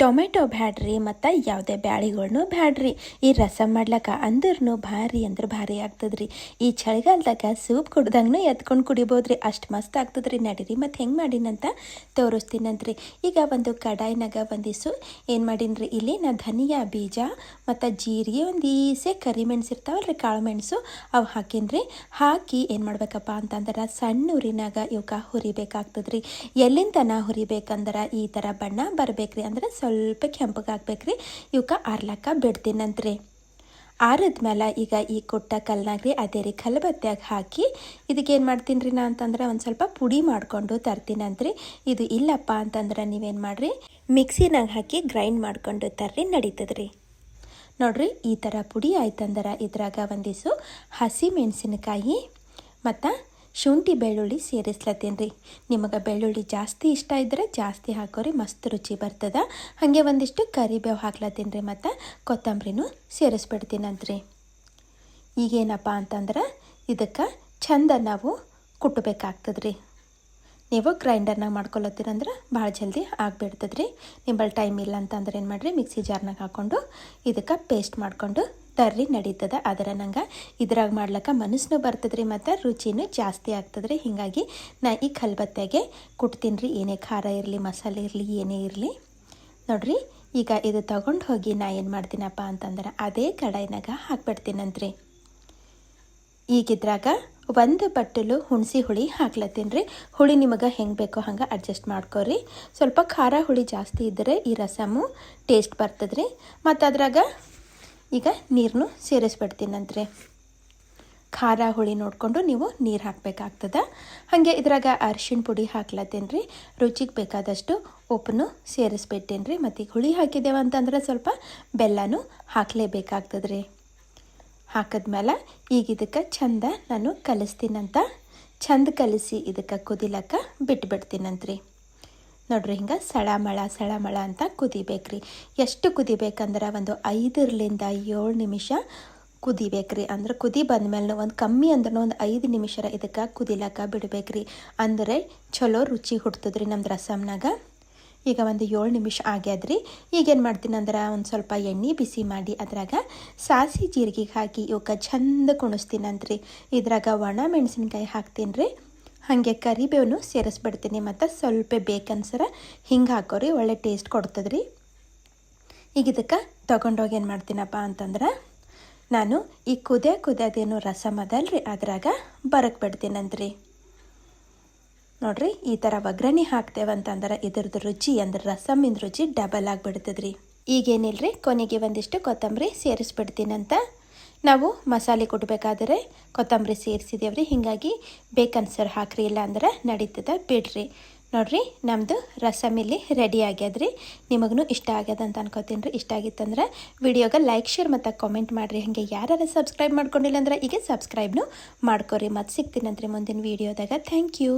Tomato ಬ್ಯಾಡ್ರಿ ಮತ್ತು ಯಾವುದೇ ಬ್ಯಾಳಿಗಳ್ನು ಬ್ಯಾಡ್ರಿ. ಈ ರಸ ಮಾಡ್ಲಕ್ಕ ಅಂದ್ರೂ ಭಾರಿ ಅಂದ್ರೆ ಭಾರಿ ಆಗ್ತದ್ರಿ. ಈ ಚಳಿಗಾಲದಾಗ ಸೂಪ್ ಕುಡ್ದಂಗೂ ಎತ್ಕೊಂಡು ಕುಡಿಬೋದ್ರಿ. ಅಷ್ಟು ಮಸ್ತ್ ಆಗ್ತದ್ರಿ. ನಡೀರಿ ಮತ್ತು ಹೆಂಗೆ ಮಾಡಿನಂತ ತೋರಿಸ್ತೀನಂತ್ರಿ. ಈಗ ಒಂದು ಕಡಾಯಿನಾಗ ಒಂದಿಸು ಏನು ಮಾಡೀನ್ರಿ? ಇಲ್ಲಿ ನಾ ಧನಿಯಾ, ಬೀಜ ಮತ್ತು ಜೀರಿಗೆ ಒಂದು ಈಸೆ ಕರಿಮೆಣಸು ಇರ್ತಾವಲ್ರಿ ಕಾಳು ಮೆಣಸು ಅವು ಹಾಕಿನ್ರಿ. ಹಾಕಿ ಏನು ಮಾಡ್ಬೇಕಪ್ಪ ಅಂತಂದ್ರೆ ಸಣ್ಣ ಉರಿನಾಗ ಇವಕ್ಕೆ ಹುರಿಬೇಕಾಗ್ತದ್ರಿ. ಎಲ್ಲಿಂದ ನಾ ಹುರಿಬೇಕಂದ್ರೆ ಈ ಥರ ಬಣ್ಣ ಬರಬೇಕ್ರಿ ಅಂದ್ರೆ ಸ್ವಲ್ಪ ಕೆಂಪಗಾಗ್ಬೇಕ್ರಿ ಇವಕ್ಕೆ ಆರ್ಲಕ್ಕ ಬಿಡ್ತೀನಂತ್ರಿ. ಆರಿದ್ಮೇಲೆ ಈಗ ಈ ಕೊಟ್ಟ ಕಲ್ನಾಗ್ರಿ, ಅದೇ ರೀ ಕಲ್ಬತ್ತ್ಯಾಗ ಹಾಕಿ ಇದಕ್ಕೇನು ಮಾಡ್ತೀನಿ ರೀ ನಾ ಅಂತಂದ್ರೆ ಒಂದು ಸ್ವಲ್ಪ ಪುಡಿ ಮಾಡಿಕೊಂಡು ತರ್ತೀನಂತ್ರಿ. ಇದು ಇಲ್ಲಪ್ಪ ಅಂತಂದ್ರೆ ನೀವೇನು ಮಾಡಿರಿ, ಮಿಕ್ಸಿನಾಗ ಹಾಕಿ ಗ್ರೈಂಡ್ ಮಾಡ್ಕೊಂಡು ತರ್ರಿ, ನಡೀತದ್ರಿ. ನೋಡ್ರಿ, ಈ ಥರ ಪುಡಿ ಆಯ್ತಂದ್ರೆ ಇದ್ರಾಗ ಒಂದಿಸು ಹಸಿ ಮೆಣಸಿನಕಾಯಿ ಮತ್ತು ಶುಂಠಿ ಬೆಳ್ಳುಳ್ಳಿ ಸೇರಿಸ್ಲತ್ತೀನಿ ರೀ. ನಿಮಗೆ ಬೆಳ್ಳುಳ್ಳಿ ಜಾಸ್ತಿ ಇಷ್ಟ ಇದ್ದರೆ ಜಾಸ್ತಿ ಹಾಕೋರಿ, ಮಸ್ತ್ ರುಚಿ ಬರ್ತದ. ಹಾಗೆ ಒಂದಿಷ್ಟು ಕರಿಬೇವು ಹಾಕ್ಲತ್ತೀನಿ ರೀ ಮತ್ತು ಕೊತ್ತಂಬರಿನೂ ಸೇರಿಸ್ಬಿಡ್ತೀನಂತ್ರಿ. ಈಗೇನಪ್ಪ ಅಂತಂದ್ರೆ ಇದಕ್ಕೆ ಚಂದ ನಾವು ಕುಟ್ಟಬೇಕಾಗ್ತದೆ ರೀ ನೀವು ಗ್ರೈಂಡರ್ನಾಗ ಮಾಡ್ಕೊಳತ್ತೀರಂದ್ರೆ ಭಾಳ ಜಲ್ದಿ ಆಗಿಬಿಡ್ತದ್ರಿ. ನಿಂಬಲ್ಲಿ ಟೈಮ್ ಇಲ್ಲ ಅಂತಂದ್ರೆ ಏನು ಮಾಡಿರಿ, ಮಿಕ್ಸಿ ಜಾರ್ನಾಗ ಹಾಕ್ಕೊಂಡು ಇದಕ್ಕೆ ಪೇಸ್ಟ್ ಮಾಡಿಕೊಂಡು ತರ್ರಿ ನಡೀತದ. ಅದರ ನಂಗೆ ಇದ್ರಾಗ ಮಾಡ್ಲಿಕ್ಕೆ ಮನಸ್ಸು ಬರ್ತದ್ರಿ ಮತ್ತು ರುಚಿನೂ ಜಾಸ್ತಿ ಆಗ್ತದ್ರಿ. ಹೀಗಾಗಿ ನಾ ಈ ಕಲ್ಬತ್ತೆಗೆ ಕುಟ್ತೀನಿ ರೀ ಏನೇ ಖಾರ ಇರಲಿ, ಮಸಾಲೆ ಇರಲಿ, ಏನೇ ಇರಲಿ. ನೋಡ್ರಿ, ಈಗ ಇದು ತಗೊಂಡು ಹೋಗಿ ನಾ ಏನು ಮಾಡ್ತೀನಪ್ಪ ಅಂತಂದ್ರೆ ಅದೇ ಕಡಾಯಿನಾಗ ಹಾಕ್ಬಿಡ್ತೀನಂತ್ರಿ. ಈಗಿದ್ರಾಗ ಒಂದು ಬಟ್ಟಲು ಹುಣಸಿ ಹುಳಿ ಹಾಕ್ಲತ್ತೀನಿ ರೀ ಹುಳಿ ನಿಮಗೆ ಹೆಂಗೆ ಬೇಕೋ ಹಂಗೆ ಅಡ್ಜಸ್ಟ್ ಮಾಡ್ಕೊರಿ. ಸ್ವಲ್ಪ ಖಾರ ಹುಳಿ ಜಾಸ್ತಿ ಇದ್ದರೆ ಈ ರಸಮು ಟೇಸ್ಟ್ ಬರ್ತದ್ರಿ. ಮತ್ತು ಅದ್ರಾಗ ಈಗ ನೀರನ್ನು ಸೇರಿಸ್ಬಿಡ್ತೀನಂತ್ರಿ ಖಾರ ಹುಳಿ ನೋಡಿಕೊಂಡು ನೀವು ನೀರು ಹಾಕಬೇಕಾಗ್ತದ. ಹಾಗೆ ಇದ್ರಾಗ ಅರಿಶಿಣ ಪುಡಿ ಹಾಕ್ಲತ್ತೇನೆ ರೀ ರುಚಿಗೆ ಬೇಕಾದಷ್ಟು ಉಪ್ಪನ್ನು ಸೇರಿಸ್ಬಿಟ್ಟೇನೆ ರೀ ಮತ್ತು ಈಗ ಹುಳಿ ಹಾಕಿದ್ದೇವೆ ಅಂತಂದ್ರೆ ಸ್ವಲ್ಪ ಬೆಲ್ಲನೂ ಹಾಕಲೇಬೇಕಾಗ್ತದೆ ರೀ ಹಾಕಿದ್ಮೇಲೆ ಈಗ ಇದಕ್ಕೆ ಚಂದ ನಾನು ಕಲಿಸ್ತೀನಂತ. ಚಂದ ಕಲಿಸಿ ಇದಕ್ಕೆ ಕುದಿಲಕ್ಕ ಬಿಟ್ಬಿಡ್ತೀನಂತ್ರಿ. ನೋಡ್ರಿ ಹಿಂಗೆ ಸಳಮಳ ಸಳಮಳ ಅಂತ ಕುದಿಬೇಕ್ರಿ. ಎಷ್ಟು ಕುದಿಬೇಕಂದ್ರೆ ಒಂದು ಐದರಿಂದ ಏಳು ನಿಮಿಷ ಕುದಿಬೇಕ್ರಿ. ಅಂದ್ರೆ ಕುದಿ ಬಂದಮೇಲೆ ಒಂದು ಕಮ್ಮಿ ಅಂದ್ರೆ ಒಂದು ಐದು ನಿಮಿಷ ಇದಕ್ಕೆ ಕುದಿಲಕ್ಕ ಬಿಡಬೇಕ್ರಿ. ಅಂದರೆ ಚಲೋ ರುಚಿ ಹುಡ್ತದ್ರಿ ನಮ್ದು ರಸಮ್ನಾಗ. ಈಗ ಒಂದು ಏಳು ನಿಮಿಷ ಆಗ್ಯಾದ್ರಿ. ಈಗೇನು ಮಾಡ್ತೀನಿ ಅಂದ್ರೆ ಒಂದು ಸ್ವಲ್ಪ ಎಣ್ಣೆ ಬಿಸಿ ಮಾಡಿ ಅದ್ರಾಗ ಸಾಸಿ ಜೀರಿಗೆ ಹಾಕಿ ಇವಕ್ಕೆ ಚಂದ ಕುಣಿಸ್ತೀನಂತ್ರಿ. ಇದ್ರಾಗ ಒಣ ಮೆಣಸಿನ್ಕಾಯಿ ಹಾಕ್ತೀನಿ ರೀ ಹಾಗೆ ಕರಿಬೇವನು ಸೇರಿಸ್ಬಿಡ್ತೀನಿ. ಮತ್ತು ಸ್ವಲ್ಪ ಬೇಕನ್ಸರ ಹಿಂಗೆ ಹಾಕೋರಿ, ಒಳ್ಳೆ ಟೇಸ್ಟ್ ಕೊಡ್ತದ್ರಿ. ಈಗ ಇದಕ್ಕೆ ತೊಗೊಂಡೋಗಿ ಏನು ಮಾಡ್ತೀನಪ್ಪ ಅಂತಂದ್ರೆ, ನಾನು ಈ ಕುದಿಯ ಕುದಿಯೋದೇನು ರಸಮ್ ಅದಲ್ರಿ, ಅದ್ರಾಗ ಬರಕ್ಕೆ ಬಿಡ್ತೀನಂತ್ರಿ ನೋಡ್ರಿ, ಈ ಥರ ಒಗ್ಗರಣೆ ಹಾಕ್ತೇವಂತಂದ್ರೆ ಇದ್ರದ್ದು ರುಚಿ ಅಂದ್ರೆ ರಸಮ್ಮಿನ ರುಚಿ ಡಬಲ್ ಆಗಿಬಿಡ್ತದ್ರಿ. ಈಗೇನಿಲ್ರಿ, ಕೊನೆಗೆ ಒಂದಿಷ್ಟು ಕೊತ್ತಂಬರಿ ಸೇರಿಸ್ಬಿಡ್ತೀನಂತ ನಾವು ಮಸಾಲೆ ಕೊಡಬೇಕಾದ್ರೆ ಕೊತ್ತಂಬರಿ ಸೇರಿಸಿದೇವ್ರಿ. ಹೀಗಾಗಿ ಬೇಕನ್ಸರ್ ಹಾಕ್ರಿ ಇಲ್ಲ ಅಂದ್ರೆ ನಡೀತದ ಬಿಡ್ರಿ. ನೋಡ್ರಿ ನಮ್ಮದು ರಸಮ್ ಇಲ್ಲಿ ರೆಡಿ ಆಗ್ಯದ್ರಿ. ನಿಮಗೂ ಇಷ್ಟ ಆಗ್ಯದ ಅಂತ ಅನ್ಕೋತೀನಿ ರೀ ಇಷ್ಟ ಆಗಿತ್ತಂದ್ರೆ ವಿಡಿಯೋಗೆ ಲೈಕ್ ಶೇರ್ ಮತ್ತು ಕಾಮೆಂಟ್ ಮಾಡಿರಿ. ಹಾಗೆ ಯಾರು ಸಬ್ಸ್ಕ್ರೈಬ್ ಮಾಡ್ಕೊಂಡಿಲ್ಲ ಅಂದ್ರೆ ಈಗ ಸಬ್ಸ್ಕ್ರೈಬ್ನು ಮಾಡ್ಕೊರಿ. ಮತ್ತು ಸಿಗ್ತೀನಂತ್ರಿ ಮುಂದಿನ ವೀಡಿಯೋದಾಗ. Thank you